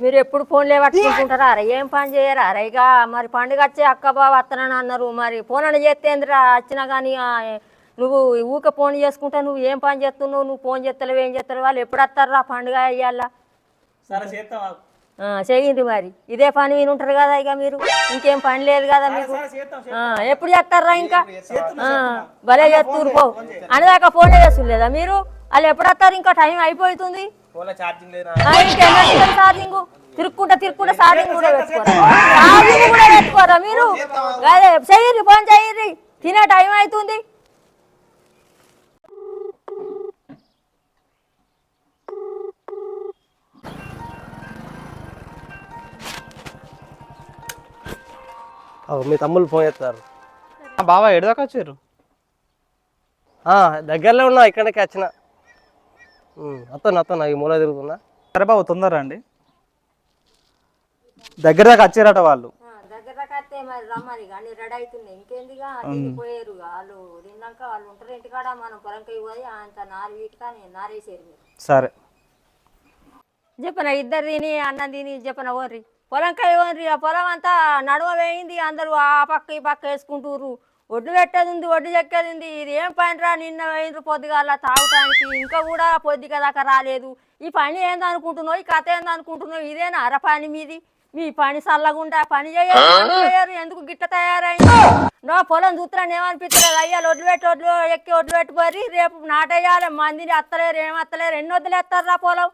మీరు ఎప్పుడు ఫోన్లే పట్టుకుంటుంటారా అరే ఏం పని చేయరా? అరే ఇక మరి పండుగ వచ్చే అక్క బావ వస్తానని అన్నారు. మరి ఫోన్ అని చేస్తేంద్రా వచ్చినా కానీ ఆ, నువ్వు ఊక ఫోన్ చేసుకుంటా నువ్వు ఏం పని చేస్తున్నావు నువ్వు ఫోన్ చేస్తలేవు ఏం చేస్తారు వాళ్ళు ఎప్పుడు వస్తారా పండుగ అయ్యాల సరే చేస్తాం ఆగు. చేయండి మరి. ఇదే పని విని ఉంటారు కదా ఇక మీరు. ఇంకేం పని లేదు కదా మీకు. ఎప్పుడు చేస్తారా ఇంకా? ఆ, భలే చేస్తున్నారు పో. అనేదాకా ఫోన్ చేస్తుండలేదా మీరు? వాళ్ళు ఎప్పుడు వస్తారు? ఇంకా టైం అయిపోతుంది. ఛార్జింగ్ తిరుక్కుంటా తిరుక్కుంటా ఛార్జింగ్ కూడా పెట్టుకోరా. ఛార్జింగ్ కూడా పెట్టుకోరా మీరు? అదే చెయ్యరి ఫోన్ చెయ్యరి తినే టైం అవుతుంది మీ తమ్ముళ్ళు ఫోన్ చేస్తారు బాబా ఎడదాకా వచ్చారు? ఆ, దగ్గరలో ఉన్నా ఇక్కడికి వచ్చిన. వస్తాను వస్తాను ఈ మూల తిరుగుతున్నా. సరే బాబు తొందర రండి. దగ్గర దాకా వచ్చారట వాళ్ళు. దగ్గర మరి రమ్మని కానీ రెడీ అవుతుంది ఇంకేందిగా పోయారు వాళ్ళు తిన్నాక వాళ్ళు ఉంటారు ఇంటికాడ మనం పొలంకి పోయి అంత నారు వీటికా నారేసారు మీరు. సరే. చెప్పన ఇద్దరు తిని అన్నం తిని చెప్పన ఓర్రి? పొలంకాయ ఓర్రి ఆ పొలం అంతా నడుమ వేయింది అందరూ ఆ పక్క ఈ పక్క వేసుకుంటూరు ఒడ్డు పెట్టేది ఉంది ఒడ్డు చెక్కేది ఉంది ఇది ఏం పని రా నిన్న వేయిండ్రు పొద్దుగాల తాగటానికి ఇంకా కూడా పొద్దుగా దాకా రాలేదు. ఈ పని ఏందనుకుంటున్నావు ఈ కథ ఏందనుకుంటున్నావు ఇదేనా అర పని మీది? మీ పని చల్లగుండా పని చేయరు ఎందుకు గిట్ట తయారైంది? నో పొలం చూస్తున్నాను ఏమనిపిస్తలేదు అయ్యా ఒడ్లు పెట్టి ఒడ్లు ఎక్కి ఒడ్లు పెట్టుకోరి రేపు నాటేయాలి మందిని అత్తలేరు ఏం ఎన్ని వద్దులు రా పొలం?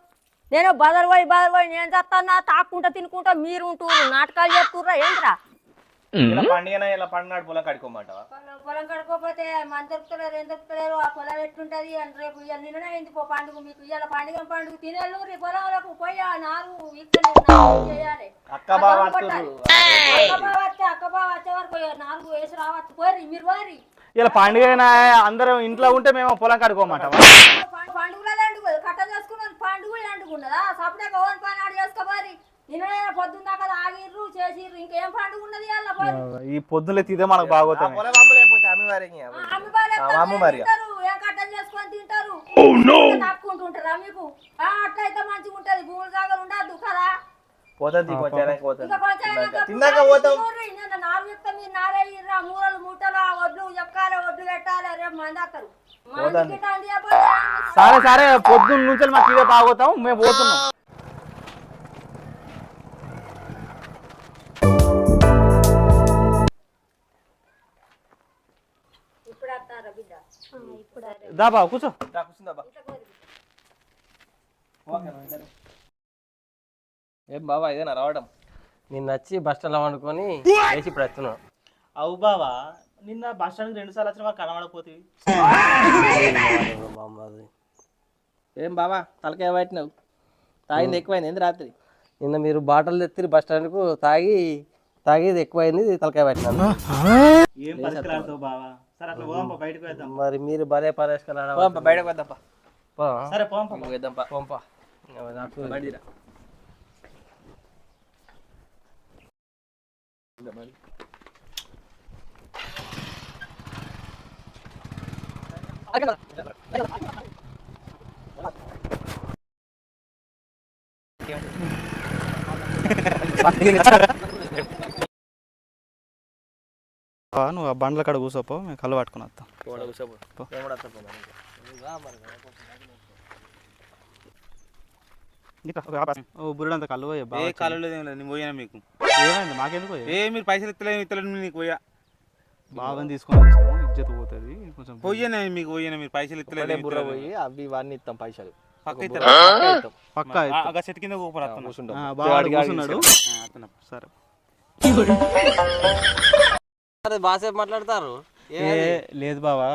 నేను బదలు పోయి బదలు పోయి నేను చేస్తానా తాక్కుంటా తినుకుంటా మీరు ఉంటూరు నాటకాలు చేస్తుర్రా ఏంట్రా? ఇలా పండుగ ఇలా పండుగ పొలం కడుకోమంటావా పొలం- పొలం కడుకోకపోతే మన దొరుకుతలేరు ఏం దొరుకుతలేరు ఆ పొలం ఎట్లుంటది అని రేపు ఇవాళ నిన్ననే అయింది పో పండుగ మీకు ఇవాళ పండుగ పండుగ తినేళ్ళు రేపు పొలంలోకి పోయి ఆ నారు చేయాలి? అక్క బావ. కొట్టాలి. అక్క బావ వచ్చే అక్క బావ వచ్చే వరకు నాలుగు వేసి రావచ్చు పోరి మీరు పోరి. ఇలా పండుగ అందరం ఇంట్లో ఉంటే మేము పొలం కడుకోమంటావా పండుగలు అండుకో కట్ట చేసుకున్నాను పండుగ అంటుకున్నదా సపడే ఓన్ పని ఆడు పొద్దున్న దాకా ఆగిర్రు చేసిర్రు. ఇంకేం పండుగ ఉన్నది ఈ పొద్దులే తీదే మనకు ఏం కట్టలు చేసుకొని తింటారు? మీకు? అట్లయితే మంచిగా ఉంటది. భూములు కదా? తిన్నాక- పోతాం. నాలుగు చెప్తే మీరు నారేయ్యరా మూరలు మూటలు వడ్లు వడ్లు పెట్టాలి రేపు. సరే సరే పొద్దున్న నుంచి మాకు ఇదే బాగోతాం మేము పోతున్నాం. బిడ్డ దా బాబు కూర్చో. దా, కూర్చుందా బా. ఏం బాబా ఇదేనా రావడం? నేను వచ్చి బస్ స్టాండ్లో వండుకొని వేసి ఇప్పుడు వస్తున్నాను అవు బావా నిన్న బస్ స్టాండ్ రెండు సార్లు వచ్చిన బామ్మది. ఏం బావా తలకాయ పట్టినావు తాగింది ఎక్కువైంది ఏంది రాత్రి? నిన్న మీరు బాటలు తెత్తిరి బస్ స్టాండ్కు తాగి తాగేది ఎక్కువైంది తలకాయ పెట్టినాను ఏం బావా? సరే అట్లా పోదాం పా, బయటకు వేద్దాం మరి మీరు భలే పరేసుకున్నారా పోదాం పా, బయటకు వేద్దాం పా. పో. సరే పోదాం పా, వేద్దాం పా. పంపా నాకు బయటికి రా. నువ్వు ఆ బండ్ల కాడ కూర్చోపో మేము కళ్ళు పట్టుకుని వస్తాం. బురుడంత కళ్ళు పోయే ఏ లేదు నేను పోయినా మీకు. ఏమైంది? మాకెందుకు పోయే? ఏ మీరు పైసలు ఇస్తలేదు ఇస్తలేదు నీకు పోయా. బాగా తీసుకొని ఇజ్జత్ పోతుంది కొంచెం పోయానే మీకు పోయానా మీరు పైసలు ఇస్తలేదు బుర్ర పోయి అవి ఇవన్నీ ఇస్తాం పైసలు. పక్క పక్క ఆ చెట్టు కింద కూర్చున్నాడు సరే. బాసేపు మాట్లాడతారు? ఏ లేదు బావా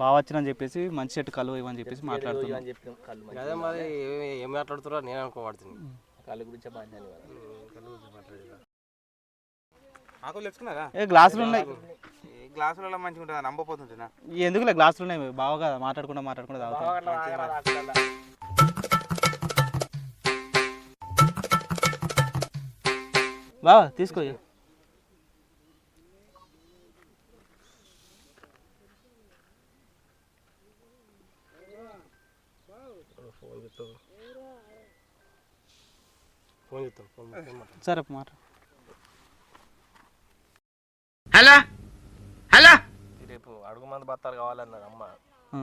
బాగా వచ్చినని చెప్పేసి మంచి చెట్టు కలువ ఇవని చెప్పేసి మాట్లాడుతున్నాం. అదే మరి ఏ- మాట్లాడుతారో నేను అనుకోబడుతుంది. కళ్ళు గురించి బాగా ఆకులు తెచ్చుకున్నారా ఏ గ్లాసులు ఉన్నాయి. ఈ గ్లాసులలో మంచిగా ఉంటుంది? నమ్మపోతుంటున్నా ఎందుకులే గ్లాసులు ఉన్నాయి? బాగా కదా మాట్లాడకుండా మాట్లాడకుండా తాగుతాం బావా తీసుకో ఫోన్ ఫోన్ ఫోన్. సరే మాట రేపు అడుగు మంది బత్తాలు కావాలన్నది అమ్మ.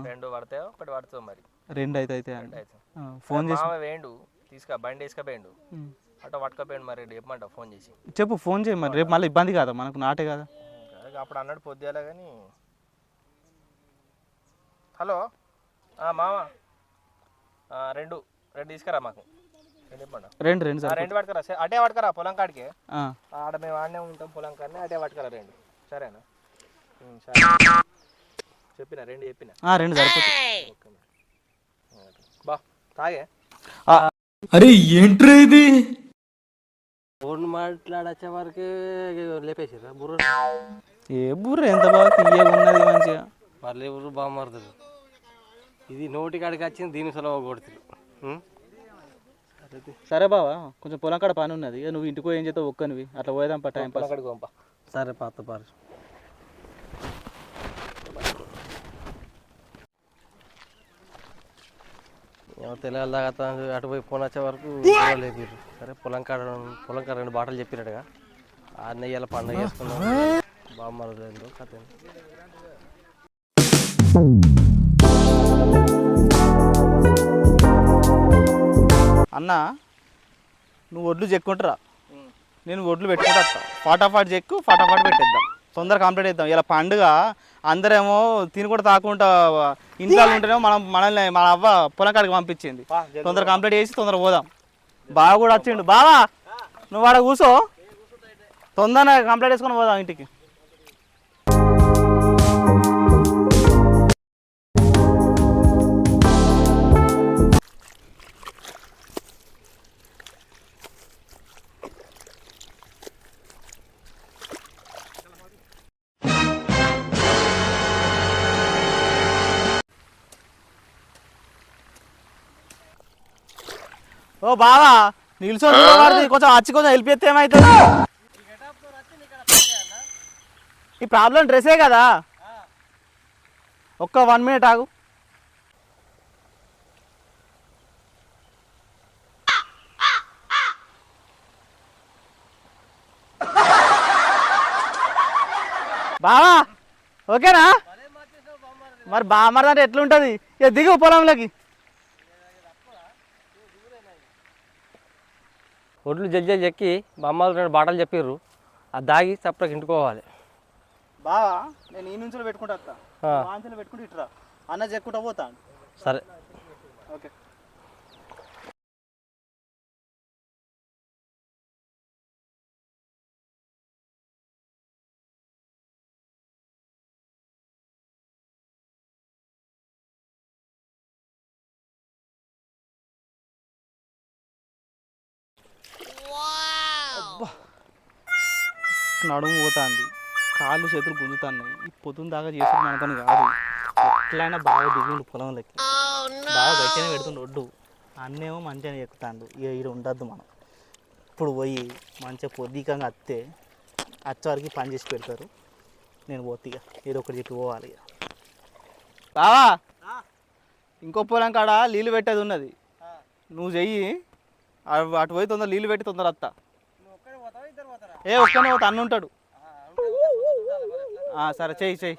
రెండు పడతాయో? ఒకటి పడుతుందో మరి? రెండు అయితే ఫోన్ చేసి వేయండు. తీసుక బండి వేసుకపోయిండు. అటో పట్టుకపోయిండు మరి చెప్పమంటావు ఫోన్ చేసి. చెప్పు ఫోన్ చేయి మరి. రేపు మళ్ళీ ఇబ్బంది కదా? మనకు నాటే కదా. అప్పుడు అన్నాడు పొద్దుయాల కానీ. హలో? ఆ, మామ. రెండు రెండు తీసుకురా మాకు. రెండు రెండు రెండు సరే పట్టుకురా. సే- అటే పట్టుకురా పొలం కాడికి. ఆ, ఆడ మేము ఆడనే ఉంటాం పొలం కాడనే అటే పట్టుకురా రెండు. సరేనా? సరే. చెప్పిన రెండు చెప్పిన? ఆ, రెండు సరిపోతుంది. బా తాగే. ఫోన్ మాట్లాడచ్చే వరకే లేపేసిరా బుర్ర ఏ బుర్ర ఎంత బాగా తీయగా ఉన్నది మంచిగా. మళ్ళీ ఊరు బాగుమారుతుంది ఇది నోటి కాడికి వచ్చింది దీని సెలవు కొడుతుంది సరే బావా కొంచెం పొలం కాడ పని ఉన్నది. నువ్వు ఇంటికి పోయి ఏం చేస్తావు? ఒక్కనివి. అట్లా పోయేదాం పా టైం పాస్. పంప. సరే పాత పారు తెలంగాణ దాకా అటు పోయి ఫోన్ వచ్చే వరకు లేపారు సరే పొలం కాడ పొలం కాడ రెండు బాటలు చెప్పినట్టుగా ఆ నెయ్యాల పండుగ చేసుకున్నాం బాగుమరదు కథ అన్న నువ్వు ఒడ్లు చెక్కుంటారా? నేను ఒడ్లు పెట్టుకుంటా. ఫటాఫట్ చెక్కు ఫటాఫట్ పెట్టేద్దాం. తొందర కంప్లీట్ చేద్దాం. ఇలా పండుగ అందరేమో తిని కూడా తాకుండా ఇంట్లో ఉంటేనేమో మనం మనల్ని మన అవ్వ పొలం కాడికి పంపించింది. తొందర కంప్లీట్ చేసి తొందర పోదాం. బాగా కూడా వచ్చిండు. బావా నువ్వు ఆడ కూర్చో తొందరగా కంప్లీట్ చేసుకొని పోదాం ఇంటికి. ఓ బావా నిల్చొని నిలబడితే కొంచెం వచ్చి కొంచెం హెల్ప్ చేస్తే ఏమవుతుంది ఈ ప్రాబ్లం డ్రెస్సే కదా? ఒక్క వన్ మినిట్ ఆగు. బావా ఓకేనా? మరి బామ్మర్ అంటే ఎట్లుంటుంది? ఇక దిగు పొలంలోకి. ఒడ్లు జడ్జి చెక్కి బొమ్మలు రెండు బాటలు చెప్పిర్రు. అది దాగి సపరేట్ ఇంటికోవాలి బావా నేను ఈ నుంచి పెట్టుకుంటా పెట్టుకుంటే ఇట్రా. అన్న చెక్కుంటా పోతా సరే. ఓకే. నడుము పోతాంది. కాళ్ళు చేతులు గుంజుతున్నాయి. ఈ పొద్దున్న దాకా చేసిన మనతోని కాదు. ఎట్లయినా బాగా దిగుండు పొలంలోకి బాగా గట్టిగా పెడుతుండు ఒడ్డు. అన్నేమో మంచిగా ఎక్కుతాండు. ఇక ఇక్కడ ఉండద్దు మనం. ఇప్పుడు పోయి మంచిగా పొద్దికంగా అత్తే అచ్చ వరకు పని చేసి పెడతారు. నేను పోతే ఇక ఏదో ఒకటి చెప్పి పోవాలి ఇక బావా ఇంకో పొలం కాడ నీళ్ళు పెట్టేది ఉన్నది. నువ్వు చెయ్యి. అటు అటు పోయి తొందర నీళ్ళు పెట్టి తొందర అత్తా. ఏ ఒక్కనే పోతా అన్న ఉంటాడు. ఆ, సరే చెయ్యి చెయ్యి.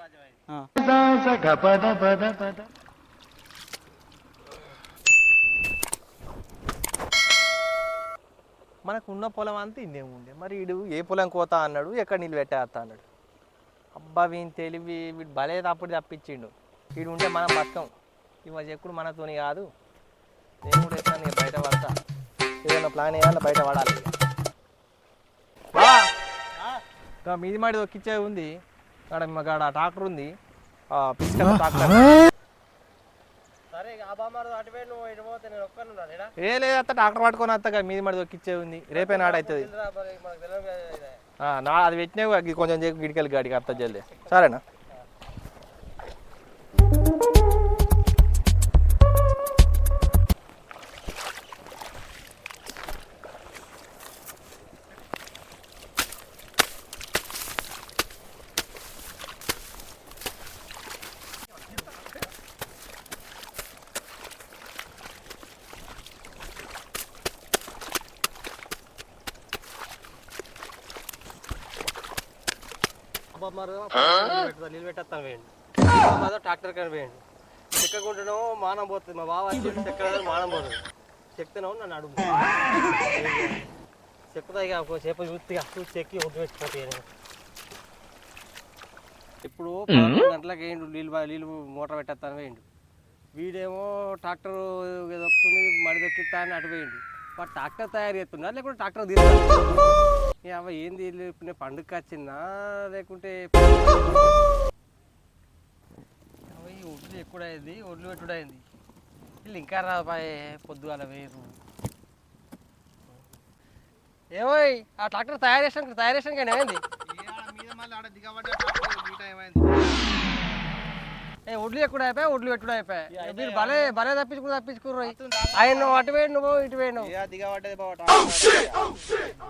మనకు ఉన్న పొలం అంతా ఇన్నే ఉండే. మరి వీడు ఏ పొలం కోతా అన్నాడు ఎక్కడ నీళ్ళు పెట్టేస్తా అన్నాడు. అబ్బా వీని తెలివి వీడు భలే తప్పుడు తప్పించిండు. వీడు ఉంటే మనం బతకం. ఇవ చెక్కుడు మనతోని కాదు. నేను కూడా బయట పడతా? ఏదైనా ప్లాన్ వేయాలి బయట పడాలి. మీది మాడి దొక్కిచ్చే ఉంది. అక్కడ మాకు ట్రాక్టర్ ఉంది. ట్రాక్టర్ ఏ లేదు అత్త డాక్టర్ పట్టుకొని అత్తగా మీది మరి దొక్కిచ్చే ఉంది. రేపే నాడు అవుతుంది. నా అది పెట్టినా కొంచెం గిడికెళ్ళి గాడికి అర్థం జల్ది. సరేనా? నీళ్ళు పెట్టేస్తాను వేయండి. మాదో ట్రాక్టర్ కానీ వేయండి. చెక్కకుంటేనో మానం పోతుంది. మా బావ వచ్చి చెక్క మానం పోతుంది. చెక్తేనో నన్ను అడుగు. చెక్కుతా ఇక ఒక చేప చూస్తే చూసి చెక్కి ఒడ్డు పెట్టిపోతాయి నేను ఇప్పుడు పదకొండు గంటలకు వేయండు. నీళ్ళు నీళ్ళు మోటార్ పెట్టేస్తాను వేయండు. వీడేమో ట్రాక్టర్ దొక్కుతుంది మడి దొక్కిస్తా అని అటు వేయండు వాడు ట్రాక్టర్ తయారు చేస్తున్నా లేకుంటే ట్రాక్టర్ తీసుకుంటా అవ ఏంది ఇప్పుడు నేను పండుగ వచ్చిందా లేకుంటే అవ ఒడ్లు ఎక్కువైంది ఒడ్లు పెట్టుడైంది. వీళ్ళు ఇంకా రాబాయే పొద్దుగాల వేరు. ఏమోయ్ ఆ ట్రాక్టర్ తయారు చేసాను తయారు చేసాను కానీ ఏమైంది ఏ ఒడ్లు ఎక్కువ అయిపోయా? ఒడ్లు పెట్టుడు అయిపోయా? మీరు భలే భలే తప్పించుకుని తప్పించుకుర్రు ఆయన నువ్వు అటు వేయండి నువ్వు ఇటు వేయండి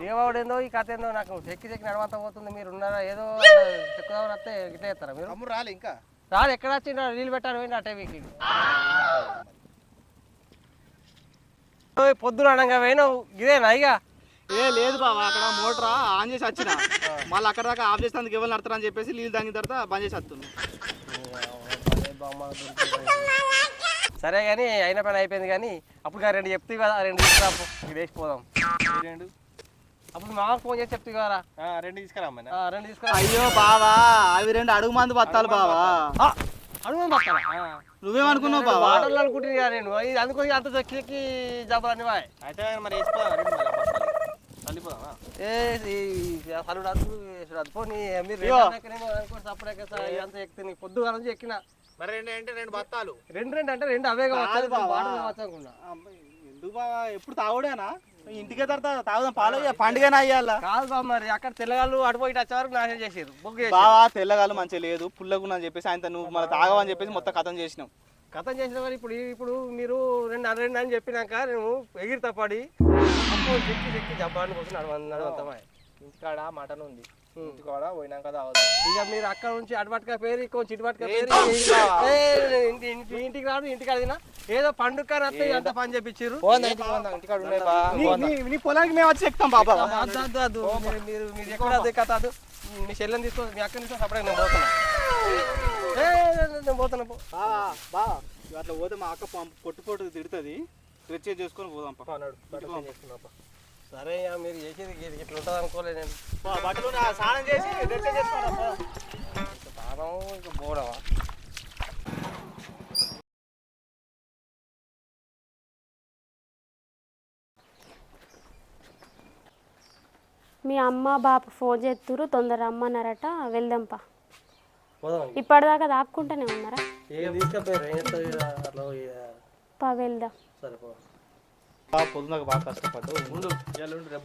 దేవాడు ఏందో ఈ కథ ఏందో నాకు చెక్కి చెక్కి నడవంతా పోతుంది. మీరు ఉన్నారా ఏదో చెక్కుదామని వస్తే ఇట్లా చేస్తారా మీరు? రాలే ఇంకా. రాదు ఎక్కడ వచ్చి నీళ్ళు పెట్టాలి పోయింది అటే వీకి ఓయ్, పొద్దున అనగా పోయినావు. ఇదేనా ఇక? ఏ లేదు బావ అక్కడ మోటార్ ఆన్ చేసి వచ్చిన. మళ్ళీ అక్కడ దాకా ఆఫ్ చేస్తే ఎవరు నడతారని చెప్పేసి నీళ్ళు తాగిన తర్వాత బంద్ చేసి వస్తుంది సరే కానీ అయిన పని అయిపోయింది కానీ అప్పుడు రెండు చెప్తే కదా రెండు తీసుకురా ఇది వేసిపోదాం రెండు? అప్పుడు మా ఫోన్ చేసి చెప్తే కదా రెండు తీసుకురామ్మా రెండు తీసుకురా. అయ్యో బావా అవి రెండు అడుగు మంది బత్తాలు బావా. అడుగు పక్కన నువ్వేమనుకున్నావు బావా? వాటర్లు అనుకుంటుంది కదా నేను. ఇది అందుకొని అంత చెక్కి జబ్బులన్నీ బాయ్ అయితే మరి వేసిపోదాం ఏ అసలు అద్దు అద్దు పోనీ మీరు ఇయ్యో. సపరేట్ అంత ఎక్కితే పొద్దుగా నుంచి ఎక్కిన. మరి రెండు అంటే రెండు బత్తాలు. రెండు రెండు అంటే రెండు అవే కాదు ఎందుకు బావా? ఎప్పుడు తాగుడేనా? ఇంటికే తర్వాత తాగుదాం. పాలు పండుగనే అయ్యాల కాదు బాబు మరి అక్కడ తెల్లగాళ్ళు అటుపోయి వచ్చే వరకు నాశనం చేసారు బుక్ చేసి బావా తెల్లగాలు మంచిగా లేదు. పుల్లగున్నా అని చెప్పేసి ఆయన నువ్వు మళ్ళీ తాగవని చెప్పేసి మొత్తం కథం చేసినాం. కథం చేసిన వారు ఇప్పుడు ఇప్పుడు మీరు రెండు అర రెండు అని చెప్పినాక నేను ఎగిరిత పడి అప్పుడు చెక్కి చెక్కి జబ్బాన్ని కోసం నడవ నడవంతమా? ఇంటికాడ మటన్ ఉంది. ఇంటికాడ పోయినాక తాగుదాం ఇక మీరు అక్కడ నుంచి అటుపట్టుగా పేరు కొంచెం ఇటుపట్టుగా పేరు ఏంటి? బావ? ఏ, ఇంటి ఇంటి- ఇంటికి రాడు ఇంటికి అడిగినా ఏదో పండుగ వస్తే ఎంత పని చెప్పించారు ఇంటికి బా నీ- పొలానికి మేము వచ్చి ఎక్కుతాం బాబా. మీరు మీరు ఎక్కడ అదే కథ మీ చెల్లెని తీసుకో మీ అక్కని తీసుకో సపరేట్ నేను పోతున్నా. ఏ, నేను- నేను పోతున్నా ఇవి అట్లా పోతే మా అక్క పొట్టు పొట్టు తిడుతుంది. రిచ్ చేసుకొని పోదాం పా. సరే ఇక మీరు చేసేది ఇది ఇట్లా ఉంటుంది అనుకోలేదు నేను. బట్టలు నా స్నానం చేసి. దానం ఇక పోవడమా మీ అమ్మ బాపు ఫోన్ చేస్తురు తొందర రమ్మన్నారట వెళ్దాంపా. ఇప్పటిదాకా దాక్కుంటూనే ఉన్నారా. పా వెళ్దాం. సరే పొద్దునకు బాగా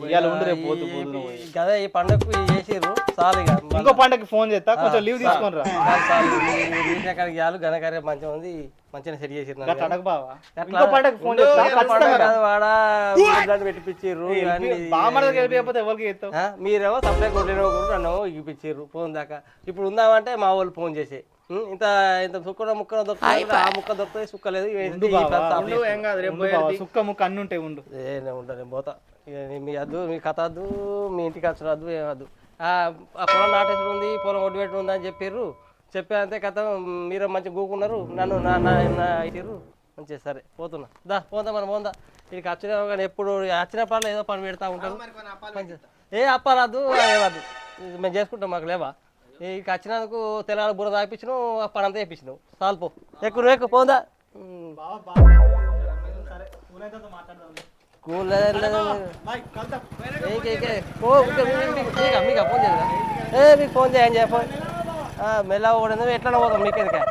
ఇవాళ ఉండు రేపు పొద్దున పోయి. కదా ఈ పండగకు చేసిర్రు చాలు ఇక. ఇంకో పంటకి ఫోన్ చేస్తా కొంచెం లీవ్ తీసుకొని రా. చాలు, ఘనకార్యం మంచిగా ఉంది మంచిగా సెట్ చేసిర్రు నన్ను. అడగ బావా? ఇంకో పంటకి ఫోన్ చేస్తా ఖచ్చితంగా వాడ పెట్టిపిచ్చిర్రు వెళ్ళిపోతే ఎవరికి చేస్తావు? మీరేమో సప్లై కొట్టిన నన్ను ఇప్పించారు ఫోన్ దాకా. ఇప్పుడు ఉందామంటే మా వాళ్ళు ఫోన్ చేసి. ఇంత ఇంత సుక్కన ముక్కన దొరుకుతుంది ఆ ముక్క దొరుకుతుంది సుక్క లేదు ఏం కాదు రేపు సుక్క ముక్క అన్ని ఉంటాయి ఉండు. ఏ నేను ఉంటా నేను పోతా. మీ వద్దు మీ కథ వద్దు మీ ఇంటికి వచ్చిన వద్దు ఏం వద్దు ఆ పొలం నాటేసి ఉంది పొలం ఒడ్డు పెట్టి ఉంది అని చెప్పారు చెప్పే అంతే కథ మీరు మంచిగా గూకున్నారు నన్ను నా ఇటిర్రు మంచిగా సరే పోతున్నా. దా పోతా మనం పోందా. ఇక్కడికి వచ్చినా కానీ ఎప్పుడు వచ్చినప్పుడు ఏదో పని పెడతా ఉంటాను మంచిగా. ఏ అప్పాలద్దు ఏమద్దు ఇది మేము చేసుకుంటాం మాకు లేవా? ఇక వచ్చినందుకు తెలంగాణ బుర్ర తాపించినావు ఆ పని అంతా చేయించినావు చాలు పో. ఎక్కువ నువ్వు ఎక్కువ పోందా మీకు ఫోన్ చేయరా ఏ మీకు ఫోన్ చేయండి ఫోన్. మెల్ల కూడా ఎట్లా పోతాం మీకు ఎందుకే